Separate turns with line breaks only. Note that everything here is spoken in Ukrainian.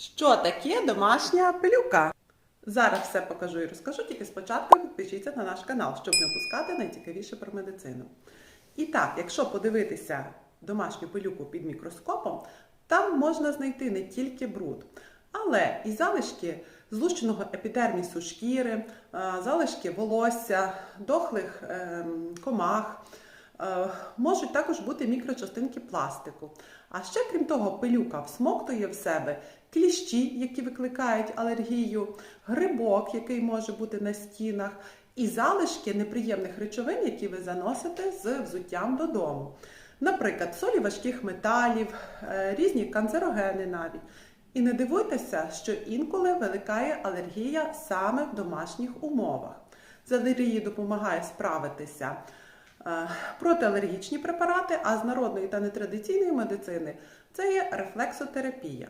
Що таке домашня пилюка? Зараз все покажу і розкажу, тільки спочатку підпишіться на наш канал, щоб не опускати найцікавіше про медицину. І так, якщо подивитися домашню пилюку під мікроскопом, там можна знайти не тільки бруд, але і залишки злущеного епідермісу шкіри, залишки волосся, дохлих ем, комах. Е, Можуть також бути мікрочастинки пластику. А ще, крім того, пилюка всмоктує в себе кліщі, які викликають алергію, грибок, який може бути на стінах, і залишки неприємних речовин, які ви заносите з взуттям додому. Наприклад, солі важких металів, е, різні канцерогени навіть. І не дивуйтеся, що інколи виникає алергія саме в домашніх умовах. З алергією допомагає справитися протиалергічні препарати, а з народної та нетрадиційної медицини це є рефлексотерапія.